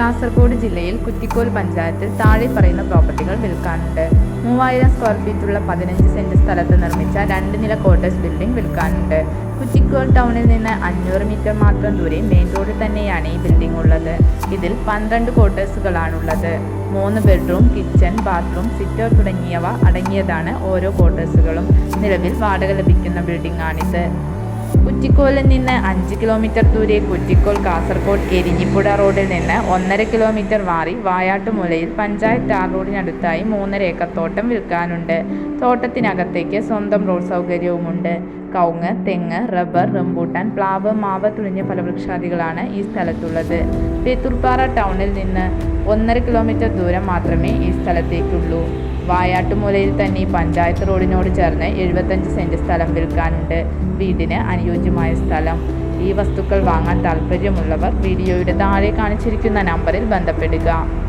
കാസർഗോഡ് ജില്ലയിൽ കുറ്റിക്കോൽ പഞ്ചായത്തിൽ താഴെ പറയുന്ന പ്രോപ്പർട്ടികൾ വിൽക്കാനുണ്ട്. മൂവായിരം സ്ക്വയർ ഫീറ്റുള്ള പതിനഞ്ച് സെന്റ് സ്ഥലത്ത് നിർമ്മിച്ച രണ്ട് നില ക്വാർട്ടേഴ്സ് ബിൽഡിംഗ് വിൽക്കാനുണ്ട്. കുറ്റിക്കോൾ ടൗണിൽ നിന്ന് അഞ്ഞൂറ് മീറ്റർ മാത്രം ദൂരെ മെയിൻ റോഡിൽ തന്നെയാണ് ഈ ബിൽഡിംഗ് ഉള്ളത്. ഇതിൽ പന്ത്രണ്ട് ക്വാർട്ടേഴ്സുകളാണുള്ളത് മൂന്ന് ബെഡ്റൂം കിച്ചൺ ബാത്റൂം സിറ്റർ തുടങ്ങിയവ അടങ്ങിയതാണ് ഓരോ ക്വാർട്ടേഴ്സുകളും നിലവിൽ വാടക ലഭിക്കുന്ന ബിൽഡിംഗ് ആണിത്. കുറ്റിക്കോലിൽ നിന്ന് അഞ്ച് കിലോമീറ്റർ ദൂരെ കുറ്റിക്കോൽ കാസർഗോഡ് എരിഞ്ഞിപ്പുഴ റോഡിൽ നിന്ന് ഒന്നര കിലോമീറ്റർ മാറി വായാട്ടുമുലയിൽ പഞ്ചായത്ത് ആർ റോഡിനടുത്തായി മൂന്നര ഏക്കർ തോട്ടം വിൽക്കാനുണ്ട്. തോട്ടത്തിനകത്തേക്ക് സ്വന്തം റോഡ് സൗകര്യവുമുണ്ട്. കവുങ്ങ് തെങ്ങ് റബ്ബർ റംബൂട്ടാൻ പ്ലാവ് മാവ് തുടങ്ങിയ ഫലവൃക്ഷാദികളാണ് ഈ സ്ഥലത്തുള്ളത്. പേത്തൂർപ്പാറ ടൗണിൽ നിന്ന് ഒന്നര കിലോമീറ്റർ ദൂരം മാത്രമേ ഈ സ്ഥലത്തേക്കുള്ളൂ. വായാട്ടുമൂലയിൽ തന്നെ പഞ്ചായത്ത് റോഡിനോട് ചേർന്ന് എഴുപത്തഞ്ച് സെന്റ് സ്ഥലം വിൽക്കാനുണ്ട്. വീടിന് അനുയോജ്യമായ സ്ഥലം. ഈ വസ്തുക്കൾ വാങ്ങാൻ താല്പര്യമുള്ളവർ വീഡിയോയുടെ താഴെ കാണിച്ചിരിക്കുന്ന നമ്പറിൽ ബന്ധപ്പെടുക.